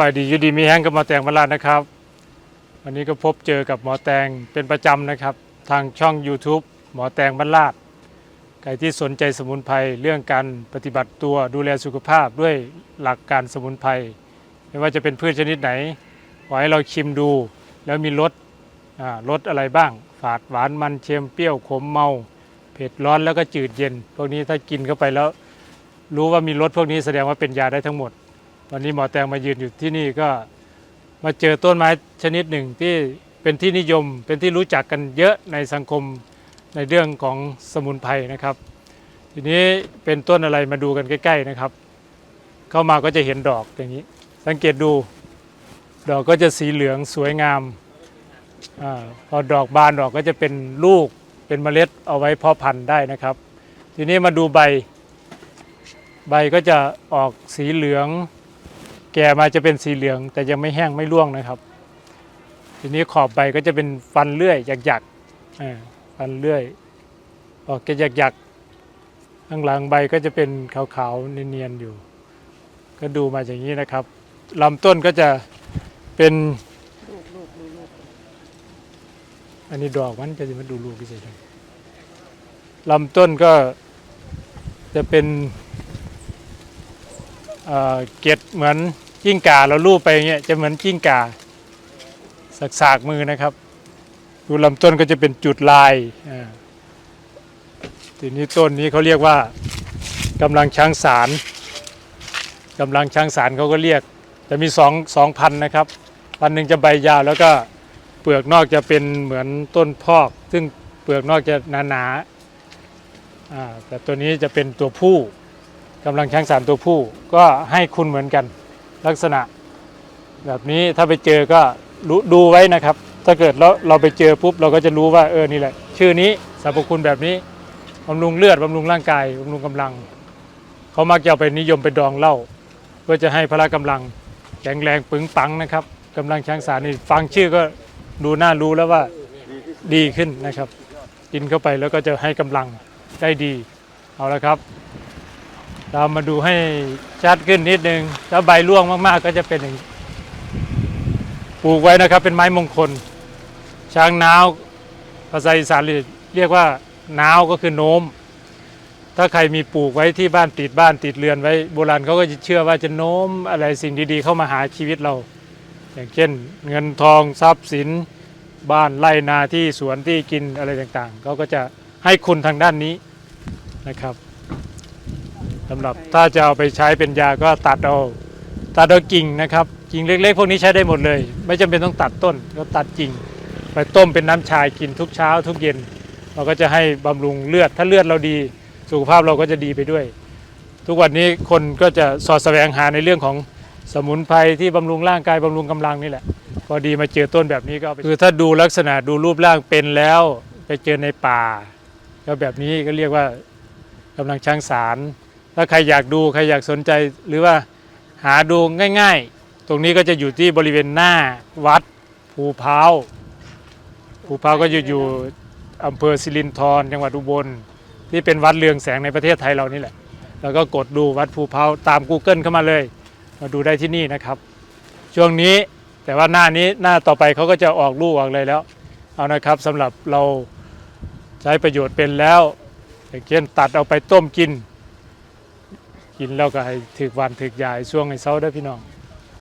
บายดียูดีมีแห้งกับหมอแตงมาลาดนะครับ วันนี้ก็พบเจอกับหมอแตงเป็นประจำนะครับ ทางช่อง YouTube หมอแตงบรรลาดใครที่สนใจสมุนไพรเรื่องการปฏิบัติตัวดูแลสุขภาพด้วยหลักการสมุนไพรไม่ว่าจะเป็นพืชชนิดไหนขอให้เราชิมดู แล้วมีรสรสอะไรบ้าง ฝาดหวานมันเค็มเปรี้ยวขมเมาเผ็ดร้อนแล้วก็จืดเย็น พวกนี้ถ้ากินเข้าไปแล้ว รู้ว่ามีรสพวกนี้แสดงว่าเป็นยาได้ทั้งหมด วันนี้หมอแตงมายืนอยู่ที่นี่ก็มาเจอต้นไม้ชนิดหนึ่งที่เป็นที่นิยมเป็นที่รู้จักกันเยอะในสังคมในเรื่องของสมุนไพรนะครับ ทีนี้เป็นต้นอะไรมาดูกันใกล้ ๆนะครับ เข้ามาก็จะเห็นดอกอย่างนี้ สังเกตดู ดอกก็จะสีเหลืองสวยงามอพอดอกบานดอกก็จะเป็นลูกเป็นเมล็ดเอาไว้เพาะพันธุ์ได้นะครับ ทีนี้มาดูใบ ใบก็จะออกสีเหลือง แก่มาจะเป็นสีเหลือง แต่ยังไม่แห้งไม่ร่วงนะครับ ทีนี้ขอบใบก็จะเป็นฟันเลื่อยหยักๆฟันเลื่อยออกจะหยักๆข้างหลังใบก็จะเป็นขาวๆเนียนๆอยู่ ก็ดูมาอย่างนี้นะครับลำต้นก็จะเป็นอันนี้ดอกมันจะมาดูลูกพิเศษลำต้นก็จะเป็นเอ่อเกล็ดเหมือน จิ้งก่าเราลูบไปอย่างเงี้ยจะเหมือนจิ้งก่าสักสากๆมือนะครับ ดูลำต้นก็จะเป็นจุดลายทีนี้ต้นนี้เขาเรียกว่ากำลังช้างสารกำลังช้างสารเขาก็เรียก จะมีสองสองพันนะครับพันหนึ่งจะใบยาวแล้วก็เปลือกนอกจะเป็นเหมือนต้นพอก ซึ่งเปลือกนอกจะหนาๆอ่าแต่ตัวนี้จะเป็นตัวผู้กำลังช้างสารตัวผู้ก็ให้คุณเหมือนกัน ลักษณะ แบบนี้ถ้าไปเจอก็รู้ดูไว้นะครับ ถ้าเกิดเราเราไปเจอปุ๊บเราก็จะรู้ว่าเออนี่แหละ ชื่อนี้สรรพคุณแบบนี้บำรุงเลือดบำรุงร่างกายบำรุงกำลัง เขามักจะเอาไปนิยมไปดองเหล้าเพื่อจะให้พละกำลังแข็งแรงปึงปังนะครับกำลังช้างสารนี่ฟังชื่อก็ดูน่ารู้แล้วว่าดีขึ้นนะครับ กินเข้าไปแล้วก็จะให้กำลังได้ดี เอาละครับ เรามาดูให้ชัดขึ้นนิดนึงถ้าใบร่วงมากๆก็จะเป็นอย่างปลูกไว้นะครับ เป็นไม้มงคล ช้างนาวภาษาอีสานเรียกว่านาวก็คือโน้ม ถ้าใครมีปลูกไว้ที่บ้านติดบ้านติดเรือนไว้โบราณเขาก็จะเชื่อว่าจะโน้มอะไรสิ่งดีๆ เข้ามาหาชีวิตเรา อย่างเช่น เงินทองทรัพย์สิน บ้านไร่นาที่สวนที่กินอะไรต่างๆเขาก็จะให้คุณทางด้านนี้นะครับ สำหรับถ้าจะเอาไปใช้เป็นยาก็ตัดเอาตัดเอากิ่งนะครับกิ่งเล็ก ๆ พวกนี้ใช้ได้หมดเลย ไม่จำเป็นต้องตัดต้นก็ตัดกิ่ง ไปต้มเป็นน้ำชายกินทุกเช้า ทุกเย็น เราก็จะให้บำรุงเลือด ถ้าเลือดเราดีสุขภาพเราก็จะดีไปด้วย ทุกวันนี้คนก็จะสอดแสวงหาในเรื่องของสมุนไพรที่บำรุงร่างกายบำรุงกำลังนี่แหละ พอดีมาเจอต้นแบบนี้ก็คือถ้าดูลักษณะดูรูปร่างเป็นแล้วไปเจอในป่า ก็แบบนี้ก็เรียกว่ากำลังช้างสาร ถ้าใครอยากดูใครอยากสนใจหรือว่าหาดูง่ายๆ ตรงนี้ก็จะอยู่ที่บริเวณหน้าวัดภูเพาภูเพาก็อยู่อยู่อำเภอสิรินธรจังหวัดอุบล ที่เป็นวัดเรืองแสงในประเทศไทยเรานี่แหละ แล้วก็กดดูวัดภูเพาตาม Google เข้ามาเลย มาดูได้ที่นี่นะครับ ช่วงนี้แต่ว่าหน้านี้หน้าต่อไปเขาก็จะออกลูกออกเลยแล้ว เอานะครับสำหรับเราใช้ประโยชน์เป็นแล้วอย่างเช่นตัดเอาไปต้มกิน กินแล้วก็ให้ถึกวันถึกยายช่วงให้เศร้าได้พี่น้อง